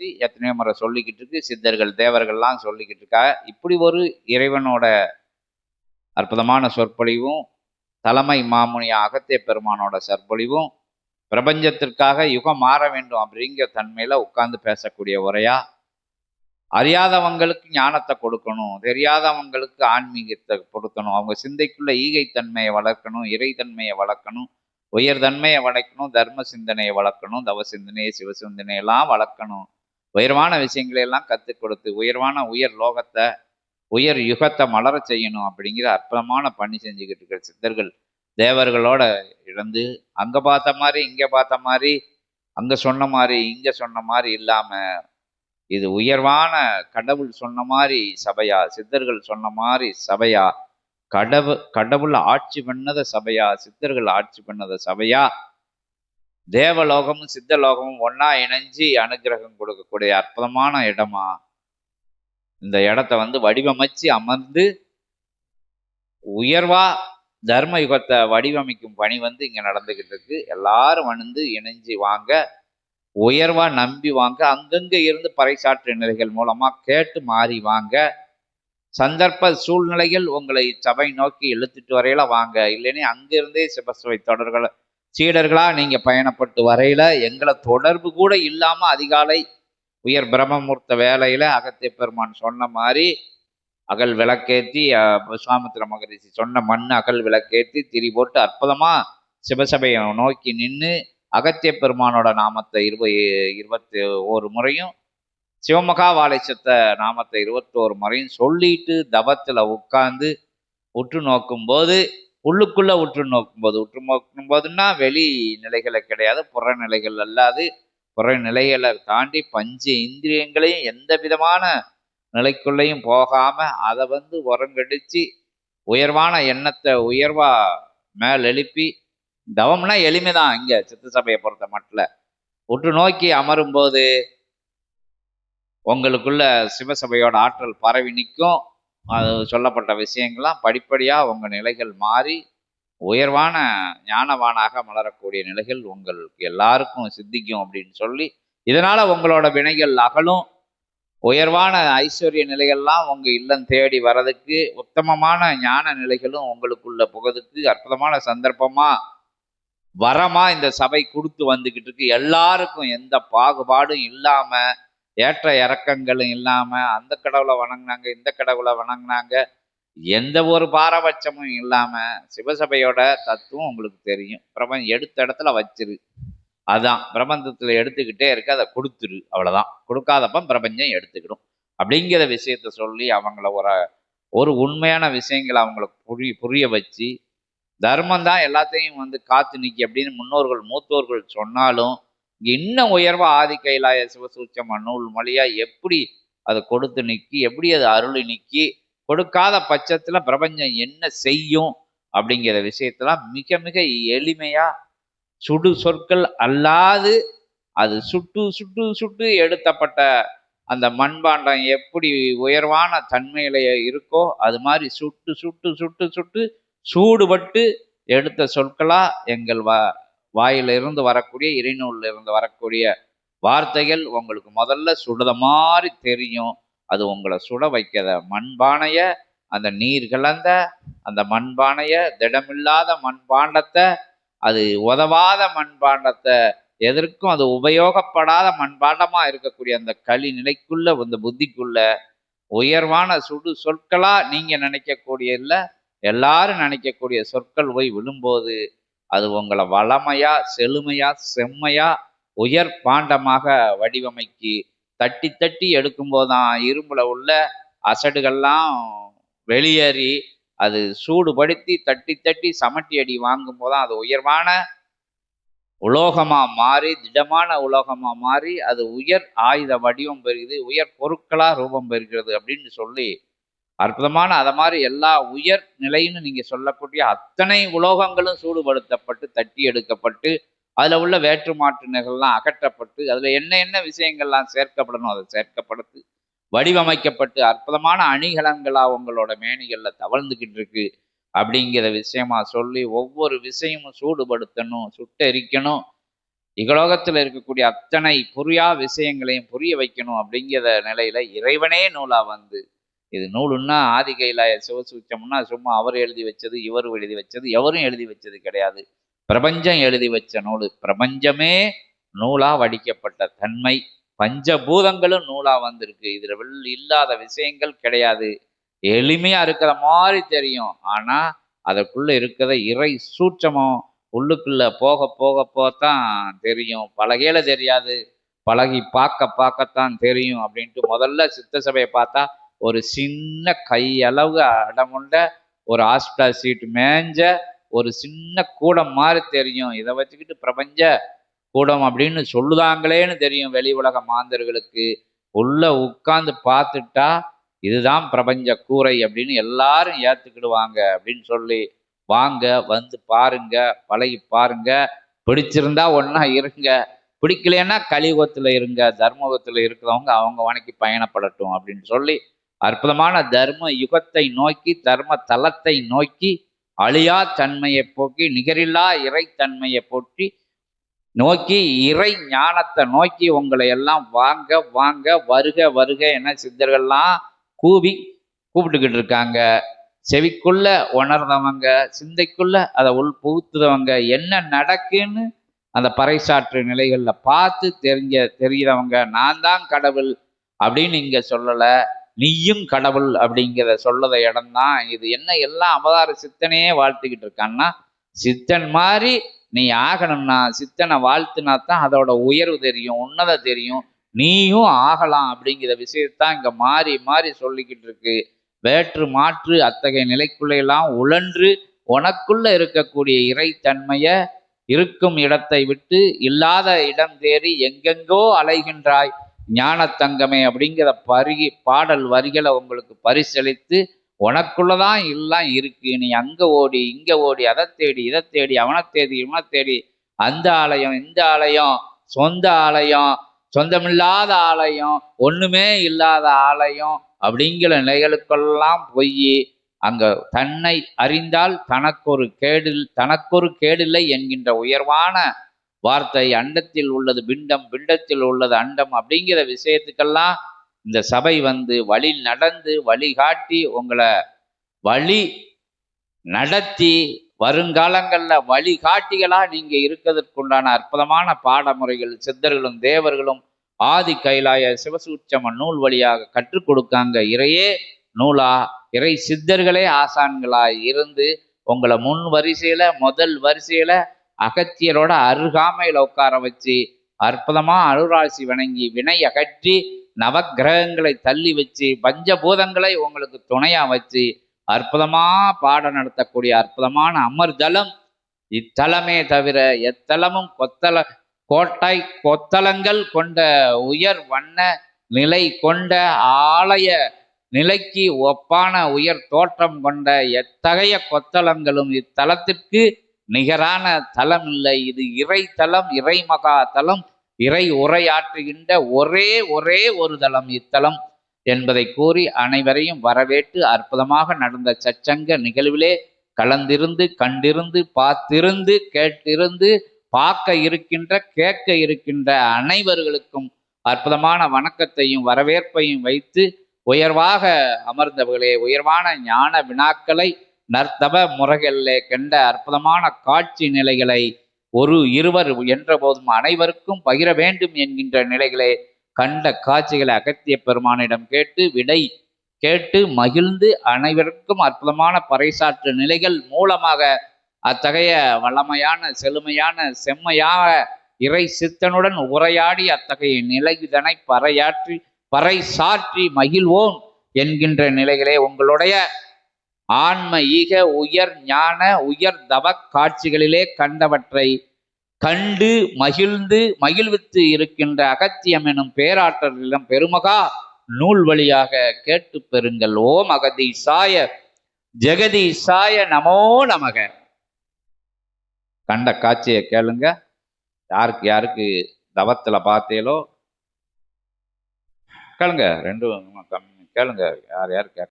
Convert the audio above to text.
பற்றி எத்தனையோ முறை சொல்லிக்கிட்டு இருக்கு. சித்தர்கள் தேவர்கள்லாம் சொல்லிக்கிட்டு இருக்கா. இப்படி ஒரு இறைவனோட அற்புதமான சொற்பொழிவும் தலைமை மாமுனி அகத்திய பெருமானோட சொற்பொழிவும் பிரபஞ்சத்திற்காக யுகம் மாற வேண்டும் அப்படிங்கிற தன்மையில உட்கார்ந்து பேசக்கூடிய உரையா? அறியாதவங்களுக்கு ஞானத்தை கொடுக்கணும் தெரியாதவங்களுக்கு ஆன்மீகத்தை கொடுக்கணும் அவங்க சிந்தைக்குள்ள ஈகைத்தன்மையை வளர்க்கணும் இறைத்தன்மையை வளர்க்கணும் உயர்தன்மையை வளர்க்கணும் தர்ம சிந்தனையை வளர்க்கணும் தவ சிந்தனையை சிவ சிந்தனையெல்லாம் வளர்க்கணும். உயர்வான விஷயங்களை எல்லாம் கற்றுக் கொடுத்து உயர்வான உயர் லோகத்தை உயர் யுகத்தை மலர செய்யணும் அப்படிங்கிற அற்புதமான பணி செஞ்சுக்கிட்டு இருக்கிற சித்தர்கள். தேவர்களோட இழந்து அங்கே பார்த்த மாதிரி இங்கே பார்த்த மாதிரி அங்கே சொன்ன மாதிரி இங்கே சொன்ன மாதிரி இல்லாமல் இது உயர்வான கடவுள் சொன்ன மாதிரி சபையா சித்தர்கள் சொன்ன மாதிரி சபையா கடவுள் கடவுள் ஆட்சி பண்ணத சபையா சித்தர்கள் ஆட்சி பண்ணத சபையா தேவலோகமும் சித்தலோகமும் ஒன்றா இணைஞ்சு அனுகிரகம் கொடுக்கக்கூடிய அற்புதமான இடமா? இந்த இடத்த வந்து வடிவமைச்சு அமர்ந்து உயர்வா தர்ம யுகத்தை வடிவமைக்கும் பணி வந்து இங்க நடந்துகிட்டு இருக்கு. எல்லாரும் வந்து இணைஞ்சு வாங்க. உயர்வா நம்பி வாங்க. அங்கங்க இருந்து பறைசாற்று நிலைகள் மூலமா கேட்டு மாறி வாங்க. சந்தர்ப்ப சூழ்நிலைகள் உங்களை சபை நோக்கி இழுத்துட்டு வரையில வாங்க. இல்லைன்னா அங்கிருந்தே சிவசுவை தொடர்கள் சீடர்களாக நீங்கள் பயணப்பட்டு வரையில் எங்களை தொடர்பு கூட இல்லாமல் அதிகாலை உயர் பிரம்மமூர்த்த வேலையில் அகத்திய பெருமான் சொன்ன மாதிரி அகல் விளக்கேத்தி சுவாமித்ர விஸ்வாமித்திர மகரிஷி சொன்ன மண் அகல் விளக்கேத்தி திரி போட்டு அற்புதமாக சிவசபையை நோக்கி நின்று அகத்திய பெருமானோட நாமத்தை இருப இருபத்தி ஒரு முறையும் சிவமகா வாழைச்சத்த நாமத்தை இருபத்தோரு முறையும் சொல்லிட்டு தவத்தில் உட்கார்ந்து உற்று நோக்கும் போது உள்ளுக்குள்ள உற்று நோக்கும் போது உற்று நோக்கும் போதுன்னா வெளி நிலைகளை கிடையாது புற நிலைகள் அல்லாது புற நிலைகளை தாண்டி பஞ்ச இந்திரியங்களையும் எந்த விதமான நிலைக்குள்ளேயும் போகாம அதை வந்து உரங்கடிச்சு உயர்வான எண்ணத்தை உயர்வா மேல் எழுப்பி தவம்னா எளிமைதான் இங்க சித்த சபையை பொறுத்த மட்டும் உற்று நோக்கி அமரும்போது உங்களுக்குள்ள சிவசபையோட ஆற்றல் பரவி நிற்கும் அது சொல்லப்பட்ட விஷயங்கள்லாம் படிப்படியாக உங்கள் நிலைகள் மாறி உயர்வான ஞானவானாக மலரக்கூடிய நிலைகள் உங்களுக்கு எல்லாருக்கும் சித்திக்கும் அப்படின்னு சொல்லி இதனால உங்களோட வினைகள் அகலும். உயர்வான ஐஸ்வர்ய நிலைகள்லாம் உங்க இல்லம் தேடி வர்றதுக்கு உத்தமமான ஞான நிலைகளும் உங்களுக்குள்ள புகதுக்கு அற்புதமான சந்தர்ப்பமா வரமா இந்த சபை கொடுத்து வந்துகிட்டு இருக்கு. எல்லாருக்கும் எந்த பாகுபாடும் இல்லாம ஏற்ற இறக்கங்களும் இல்லாமல் அந்த கடவுளை வணங்கினாங்க இந்த கடவுளை வணங்கினாங்க எந்த ஒரு பாரபட்சமும் இல்லாமல் சிவசபையோட தத்துவம் உங்களுக்கு தெரியும். பிரபஞ்சம் எடுத்த இடத்துல வச்சிரு. அதான் பிரபஞ்சத்தில் எடுத்துக்கிட்டே இருக்கு அதை கொடுத்துரு அவ்வளோதான் கொடுக்காதப்ப பிரபஞ்சம் எடுத்துக்கிடும். அப்படிங்கிற விஷயத்த சொல்லி அவங்கள ஒரு ஒரு உண்மையான விஷயங்களை அவங்களுக்கு புரிய புரிய வச்சு தர்மம் தான் எல்லாத்தையும் வந்து காத்து நிற்கி அப்படின்னு முன்னோர்கள் மூத்தோர்கள் சொன்னாலும் இன்னும் உயர்வா ஆதி கைலாய சிவசூச்சம நூல் மொழியா எப்படி அதை கொடுத்து நிக்கி எப்படி அது அருளி நிக்கி கொடுக்காத பட்சத்துல பிரபஞ்சம் என்ன செய்யும் அப்படிங்கிற விஷயத்தெல்லாம் மிக மிக எளிமையா சுடு சொற்கள் அல்லாது அது சுட்டு சுட்டு சுட்டு எடுத்தப்பட்ட அந்த மண்பாண்டம் எப்படி உயர்வான தன்மையில இருக்கோ அது மாதிரி சுட்டு சுட்டு சுட்டு சுட்டு சூடுபட்டு எடுத்த சொற்களா எங்கள் வ வாயிலிருந்து வரக்கூடிய இறைநூல்ல இருந்து வரக்கூடிய வார்த்தைகள் உங்களுக்கு முதல்ல சுடுத மாதிரி தெரியும். அது உங்களை சுட வைக்கிற மண்பானைய அந்த நீர் கலந்த அந்த மண்பானைய திடமில்லாத மண்பாண்டத்தை அது உதவாத மண்பாண்டத்தை எதற்கும் அது உபயோகப்படாத மண்பாண்டமாக இருக்கக்கூடிய அந்த களி நிலைக்குள்ள அந்த புத்திக்குள்ள உயர்வான சுடு சொற்களாக நீங்கள் நினைக்கக்கூடிய இல்லை எல்லாரும் நினைக்கக்கூடிய சொற்கள் போய் விழும்போது அது உங்களை வளமையா செழுமையா செம்மையா உயர் பாண்டமாக வடிவமைக்கு தட்டி தட்டி எடுக்கும்போதுதான் இரும்புல உள்ள அசடுகள்லாம் வெளியேறி அது சூடுபடுத்தி தட்டி தட்டி சமட்டி அடி வாங்கும் போதுதான் அது உயர்வான உலோகமா மாறி திடமான உலோகமா மாறி அது உயர் ஆயுத வடிவம் பெறுகிறது உயர் பொருட்களா ரூபம் பெறுகிறது அப்படின்னு சொல்லி அற்புதமான அதை மாதிரி எல்லா உயர் நிலைன்னு நீங்கள் சொல்லக்கூடிய அத்தனை உலோகங்களும் சூடுபடுத்தப்பட்டு தட்டி எடுக்கப்பட்டு அதில் உள்ள வேற்று நிகழ்லாம் அகற்றப்பட்டு அதில் என்ன என்ன விஷயங்கள்லாம் சேர்க்கப்படணும் அதை சேர்க்கப்படுத்து வடிவமைக்கப்பட்டு அற்புதமான அணிகலன்களாக உங்களோட மேனிகளில் தவழ்ந்துக்கிட்டு இருக்கு அப்படிங்கிற விஷயமா சொல்லி ஒவ்வொரு விஷயமும் சூடுபடுத்தணும் சுட்டெரிக்கணும் இகலோகத்தில் இருக்கக்கூடிய அத்தனை புரியா விஷயங்களையும் புரிய வைக்கணும் அப்படிங்கிற நிலையில இறைவனே நூலா வந்து இது நூலுன்னா ஆதி கைலாய சிவசூச்சம்னா சும்மா அவர் எழுதி வச்சது இவர் எழுதி வச்சது எவரும் எழுதி வச்சது கிடையாது. பிரபஞ்சம் எழுதி வச்ச நூல். பிரபஞ்சமே நூலா வடிக்கப்பட்ட தன்மை. பஞ்சபூதங்களும் நூலா வந்திருக்கு. இதுல வெள் இல்லாத விஷயங்கள் கிடையாது. எளிமையா இருக்கிற மாதிரி தெரியும். ஆனா அதற்குள்ள இருக்கிற இறை சூட்சமம் உள்ளுக்குள்ள போக போக போகத்தான் தெரியும். பழகையில தெரியாது. பழகி பார்க்க பார்க்கத்தான் தெரியும் அப்படின்ட்டு முதல்ல சித்த சபையை பார்த்தா ஒரு சின்ன கையளவு அடமுண்ட ஒரு ஹாஸ்பிட்டல் சீட் மேஞ்ச ஒரு சின்ன கூடம் மாதிரி தெரியும். இதை வச்சுக்கிட்டு பிரபஞ்ச கூடம் அப்படின்னு சொல்லுதாங்களேன்னு தெரியும் வெளி உலக மாந்தர்களுக்கு. உள்ள உட்கார்ந்து பார்த்துட்டா இதுதான் பிரபஞ்ச கூரை அப்படின்னு எல்லாரும் ஏத்துக்கிடுவாங்க அப்படின்னு சொல்லி வாங்க வந்து பாருங்க பழகி பாருங்க. பிடிச்சிருந்தா ஒன்றா இருங்க. பிடிக்கலன்னா கலியுகத்தில் இருங்க தர்மயுகத்தில் இருக்கிறவங்க அவங்க வணக்கி பயணப்படட்டும் அப்படின்னு சொல்லி அற்புதமான தர்ம யுகத்தை நோக்கி தர்ம தலத்தை நோக்கி அழியா தன்மையை போக்கி நிகரில்லா இறைத்தன்மையை போற்றி நோக்கி இறை ஞானத்தை நோக்கி உங்களை எல்லாம் வாங்க வாங்க வருக வருக என சித்தர்கள்லாம் கூவி கூப்பிட்டுக்கிட்டு இருக்காங்க. செவிக்குள்ள உணர்ந்தவங்க சிந்தைக்குள்ள அதை உள் புகுத்துறவங்க என்ன நடக்குன்னு அந்த பறைசாற்று நிலைகளில் பார்த்து தெரிஞ்ச தெரிகிறவங்க நான் தான் கடவுள் அப்படின்னு இங்கே சொல்லலை. நீயும் கடவுள் அப்படிங்கிற சொல்லத இடம்தான் இது. என்ன எல்லாம் அவதார சித்தனையே வாழ்த்துக்கிட்டு இருக்கான்னா சித்தன் மாதிரி நீ ஆகணும்னா சித்தனை வாழ்த்துனா தான் அதோட உயர்வு தெரியும் உன்னத தெரியும். நீயும் ஆகலாம் அப்படிங்கிற விஷயத்தான் இங்க மாறி மாறி சொல்லிக்கிட்டு இருக்கு. வேற்று மாற்று அத்தகைய நிலைக்குள்ளையெல்லாம் உழன்று உனக்குள்ள இருக்கக்கூடிய இறைத்தன்மைய இருக்கும் இடத்தை விட்டு இல்லாத இடம் தேடி எங்கெங்கோ அலைகின்றாய். ஞானத்தங்கமே அப்படிங்கிற பருகி பாடல் வரிகளை உங்களுக்கு பரிசளித்து உனக்குள்ளதான் எல்லாம் இருக்கு. நீ அங்கே ஓடி இங்கே ஓடி அதை தேடி இதை தேடி அவனை தேடி இவனை தேடி அந்த ஆலயம் இந்த ஆலயம் சொந்த ஆலயம் சொந்தமில்லாத ஆலயம் ஒன்றுமே இல்லாத ஆலயம் அப்படிங்கிற நிலைகளுக்கெல்லாம் போய் அங்கே தன்னை அறிந்தால் தனக்கொரு கேடில் தனக்கொரு கேடில்லை என்கின்ற உயர்வான வார்த்தை அண்டத்தில் உள்ளது பிண்டம் பிண்டத்தில் உள்ளது அண்டம் அப்படிங்கிற விஷயத்துக்கெல்லாம் இந்த சபை வந்து வழி நடந்து வழிகாட்டி உங்களை வழி நடத்தி வருங்காலங்கள்ல வழிகாட்டிகளா நீங்க இருக்கிறதுக்குண்டான அற்புதமான பாடமுறைகள் சித்தர்களும் தேவர்களும் ஆதி கைலாய சிவசூட்சம நூல் வழியாக கற்றுக் கொடுக்காங்க. இறையே நூலா இறை சித்தர்களே ஆசான்களாய் இருந்து உங்களை முன் வரிசையில முதல் வரிசையில அகத்தியரோட அருகாமையில் உட்கார வச்சு அற்புதமா அருளாசி வணங்கி வினை அகற்றி நவக்கிரகங்களை தள்ளி வச்சு பஞ்சபூதங்களை உங்களுக்கு துணையா வச்சு அற்புதமா பாடம் நடத்தக்கூடிய அற்புதமான அமர்தலம் இத்தலமே தவிர எத்தலமும் கொத்தல கோட்டை கொத்தலங்கள் கொண்ட உயர் வண்ண நிலை கொண்ட ஆலய நிலைக்கு ஒப்பான உயர் தோற்றம் கொண்ட எத்தகைய கொத்தலங்களும் இத்தலத்திற்கு நிகரான தலம் இல்லை. இது இறை தலம் இறை மகா தலம் இறை உரையாற்றுகின்ற ஒரே ஒரே ஒரு தலம் இத்தலம் என்பதை கூறி அனைவரையும் வரவேற்று அற்புதமாக நடந்த சச்சங்க நிகழ்விலே கலந்திருந்து கண்டிருந்து பார்த்திருந்து கேட்டிருந்து பார்க்க இருக்கின்ற கேட்க இருக்கின்ற அனைவர்களுக்கும் அற்புதமான வணக்கத்தையும் வரவேற்பையும் வைத்து உயர்வாக அமர்ந்தவர்களே உயர்வான ஞான வினாக்களை நர்த்தப முறைகளிலே கண்ட அற்புதமான காட்சி நிலைகளை ஒரு இருவர் என்ற போதும் அனைவருக்கும் பகிர வேண்டும் என்கின்ற நிலைகளே கண்ட காட்சிகளை அகத்திய பெருமானிடம் கேட்டு விடை கேட்டு மகிழ்ந்து அனைவருக்கும் அற்புதமான பறைசாற்று நிலைகள் மூலமாக அத்தகைய வளமையான செழுமையான செம்மையாக இறை சித்தனுடன் உரையாடி அத்தகைய நிலைதனை பறையாற்றி பறை சாற்றி மகிழ்வோம் என்கின்ற நிலைகளே உங்களுடைய ஆன்ம ஈக உயர் ஞான உயர் தவ காட்சிகளிலே கண்டவற்றை கண்டு மகிழ்ந்து மகிழ்வித்து இருக்கின்ற அகத்தியம் எனும் பேராற்றலிடம் பெருமகா நூல் வழியாக கேட்டு பெறுங்கள். ஓம் அகதீசாய ஜெகதீசாய நமோ நமக. கண்ட காட்சியை கேளுங்க. யாருக்கு யாருக்கு தவத்துல பார்த்தேலோ? கேளுங்க. ரெண்டும் கேளுங்க. யார் யார் கேட்க